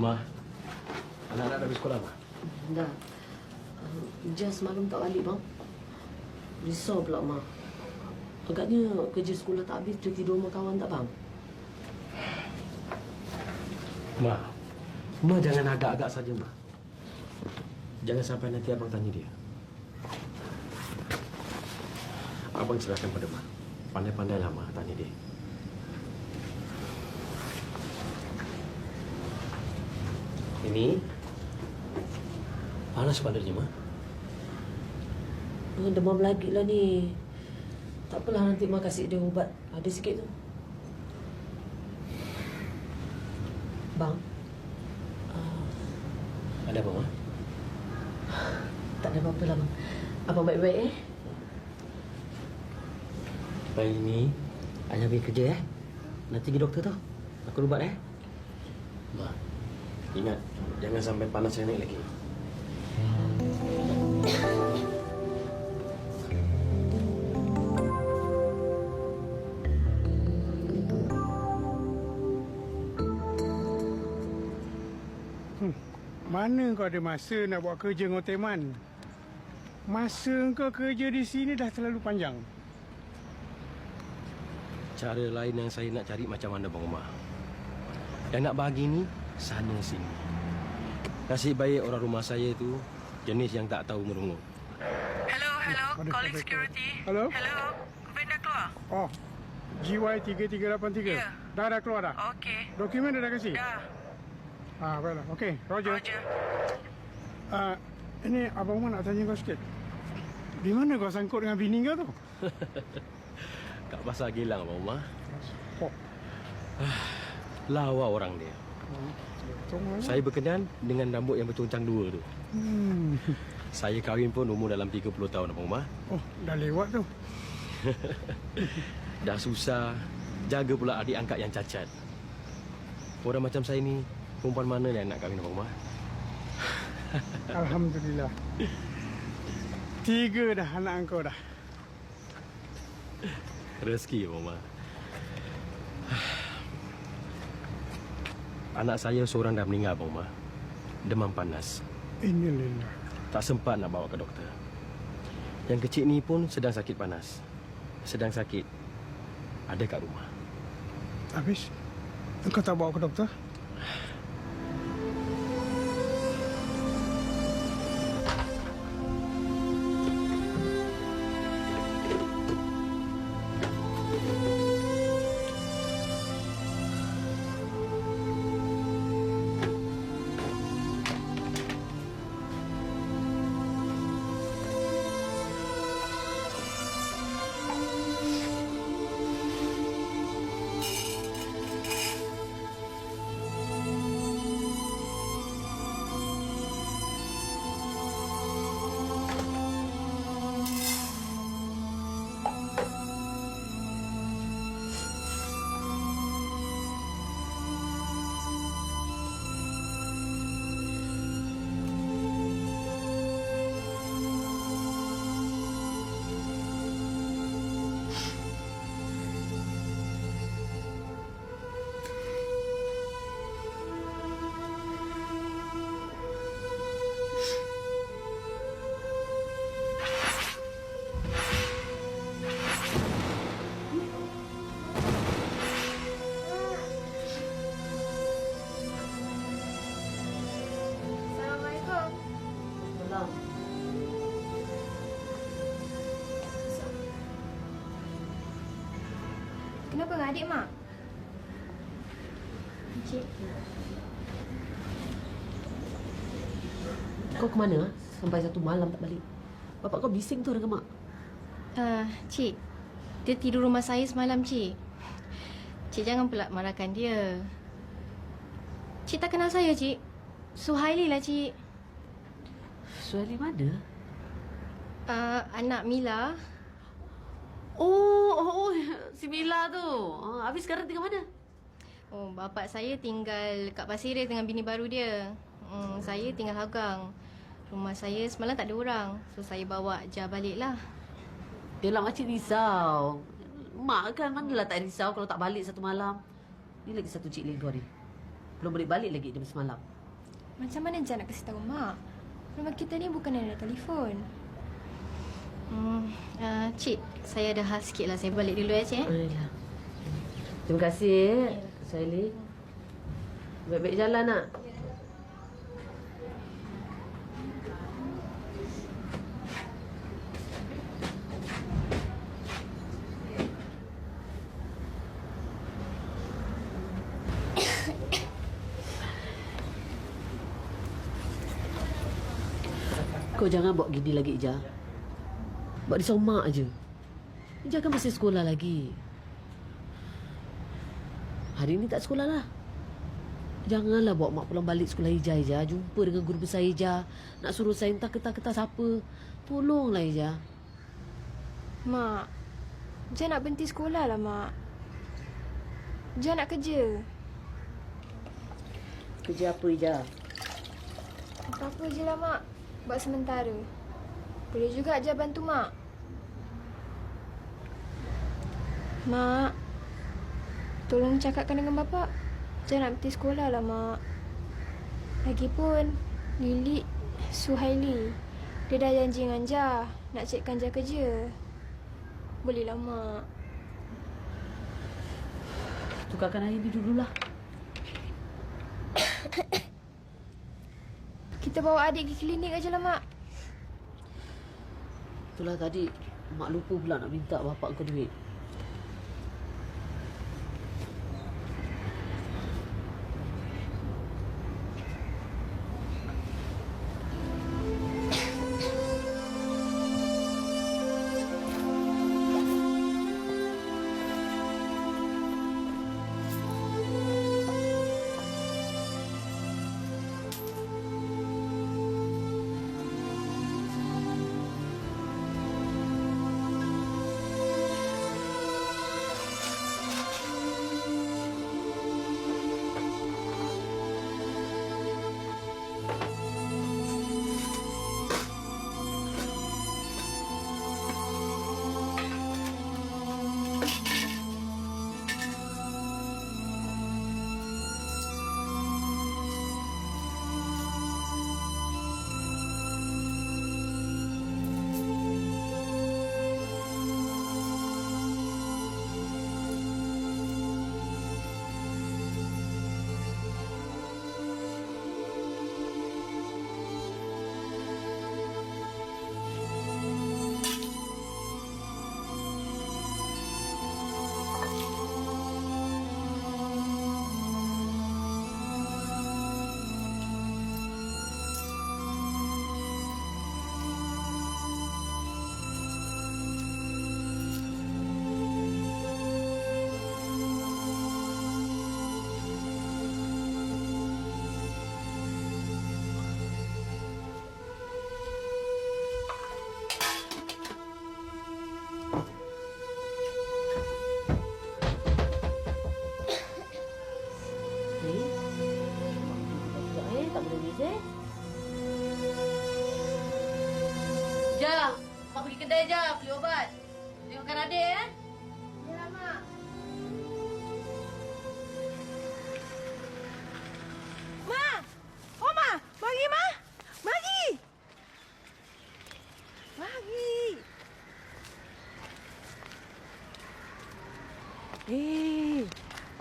Ma, anak-anak dah pergi sekolah, Ma? Dah. Uh, Jas malam tak balik bang. Risau pula mak. Agaknya kerja sekolah tak habis dia tidur sama kawan tak bang? Ma, Ma jangan agak-agak saja, Ma. Jangan sampai nanti abang tanya dia. Abang serahkan pada Ma. Pandai-pandailah Ma tanya dia. Ini panas kepalanya, Ma. Uh, demam lagi lah ni. Tak apalah nanti mak kasih dia ubat. Ada sikit tu. Bang, Ada apa, Ma? tak ada apa-apa lah bang. Abang baik-baik eh? Pagi ni, ayah pergi kerja eh. Nanti pergi doktor tau. Aku ubat eh. Ma, ingat, jangan sampai panas yang naik lagi. Mana kau ada masa nak buat kerja dengan Teman? Masa kau kerja di sini dah terlalu panjang. Cara lain yang saya nak cari macam mana Bang Umar? Yang nak bagi ni sana sini. Nasib baik orang rumah saya tu jenis yang tak tahu merungut. Hello, hello. Calling security. Hello? Hello. Van dah keluar? Oh, GY3383. Ya. Dah dah keluar dah. Okey. Dokumen dah dah kasih? Dah. Ah, baiklah. Okey, Roger. Roger. Ah, ini Abang Umar nak tanya kau sikit. Di mana kau sangkut dengan bini kau tu? Kat pasar Gilang Bang Umar. Oh, Lawa orang dia. Saya berkenan dengan rambut yang bercuncang dua tu. Hmm. Saya kahwin pun umur dalam 30 tahun Abang Umar. Oh, dah lewat tu. Dah susah jaga pula adik angkat yang cacat. Orang macam saya ni perempuan mana yang nak kahwin Abang Umar? Alhamdulillah. Tiga dah anak kau dah. Rezeki Abang Umar. Anak saya seorang dah meninggal Abang Umar. Demam panas. Innalillah. Tak sempat nak bawa ke doktor. Yang kecil ni pun sedang sakit panas. Sedang sakit. Ada kat rumah. Habis? Engkau tak bawa ke doktor? Kenapa dengan adik mak? Cik. Kau ke mana? ah? Sampai satu malam tak balik. Bapak kau bising tu dengan mak. Uh, cik. Dia tidur rumah saya semalam, cik. Cik jangan pula marahkan dia. Cik tak kenal saya, cik. Suhaili lah, cik. Suhaili mana? Uh, anak Mila. Oh, oh, oh, si Mila tu. Ah, habis sekarang tinggal mana? Oh, bapak saya tinggal kat Pasir Ris dengan bini baru dia. Hmm, saya tinggal Hagang. Rumah saya semalam tak ada orang. So, saya bawa Jah balik lah. Yelah makcik risau. Mak kan manalah tak risau kalau tak balik satu malam. Ni lagi satu cik keluar ni. Belum balik-balik lagi jam semalam. Macam mana Jan nak kasih tahu mak? Rumah kita ni bukan ada telefon. Hmm, uh, Cik, saya ada hal sikit lah. Saya balik dulu ya, Cik. eh. Ayolah. Terima kasih, eh, Saili. Baik-baik jalan nak. Kau jangan buat gini lagi, Ija. Buat dia somak je. Ija kan masih sekolah lagi. Hari ni tak sekolah lah. Janganlah bawa mak pulang balik sekolah Ija, Ija. Jumpa dengan guru besar Ija. Nak suruh saya entah ketah-ketah siapa. Tolonglah Ija. Mak, Jan nak berhenti sekolah lah, Mak. Jan nak kerja. Kerja apa Ija? Apa-apa je lah, Mak. Buat sementara. Boleh juga Jan bantu Mak. Mak, tolong cakapkan dengan Bapak. Jan nak berhenti sekolah lah, Mak. Lagipun, Lili Suhaili. Dia dah janji dengan Jah nak cekkan Jah kerja. Bolehlah, Mak. Tukarkan air ni dululah. Kita bawa adik pergi klinik aja lah, Mak. Itulah tadi mak lupa pula nak minta bapak kau duit.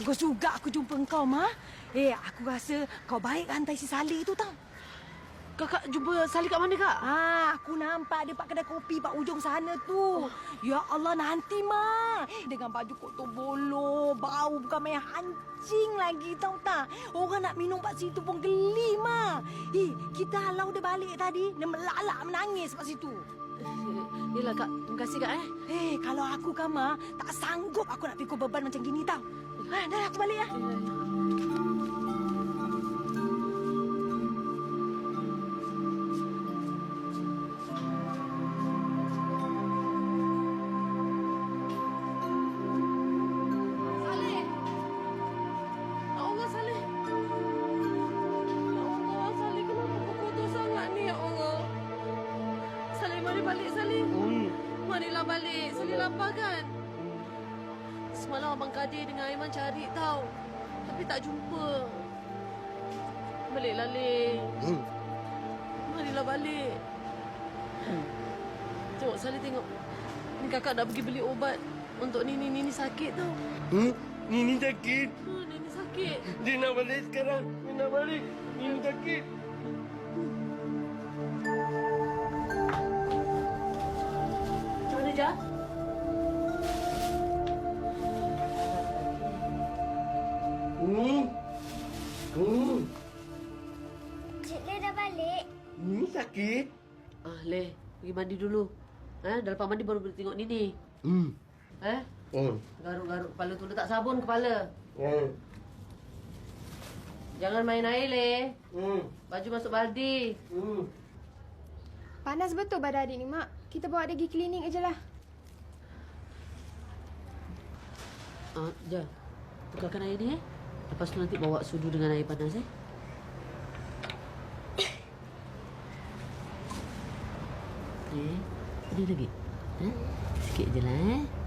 Bagus juga aku jumpa engkau, Ma. Eh, aku rasa kau baik hantar si Salih tu tau. Kakak jumpa Salih kat mana, Kak? Ah, aku nampak dia pak kedai kopi pak ujung sana tu. Ya Allah nanti ma. Dengan baju kotor bolo, bau bukan main hancing lagi tahu tak. Orang nak minum pak situ pun geli ma. Eh, kita halau dia balik tadi, dia melalak menangis pak situ. Yelah, Kak. Terima kasih, Kak, eh. Eh, kalau aku kan ma, tak sanggup aku nak pikul beban macam gini tau. Ha, dah aku balik ya. Saleh! Ya mari balik. Marilah balik. Saleh lapar kan? Semalam Abang Kadir dengan Aiman cari tau. Tapi tak jumpa. Baliklah, Le. Hmm. Marilah balik. Tengok, Saleh tengok. Ni kakak nak pergi beli ubat untuk Nini. Nini sakit tau. Hmm? Nini sakit. Oh, Nini sakit. Dia nak balik sekarang. Dia nak balik. Nini sakit. Macam mana, Jah? Sakit. Ah, Le. Pergi mandi dulu. Eh, dah lepas mandi baru boleh tengok Nini. Hmm. Eh? Oh. Garuk-garuk kepala tu. Letak sabun kepala. Hmm. Jangan main air, Le. Hmm. Baju masuk baldi. Hmm. Panas betul badan adik ni, Mak. Kita bawa dia pergi klinik aje lah. Ah, Jah. Tukarkan air ni, eh. Lepas tu nanti bawa sudu dengan air panas, eh. Eh, ada lagi? Eh? Sikit je lah, eh.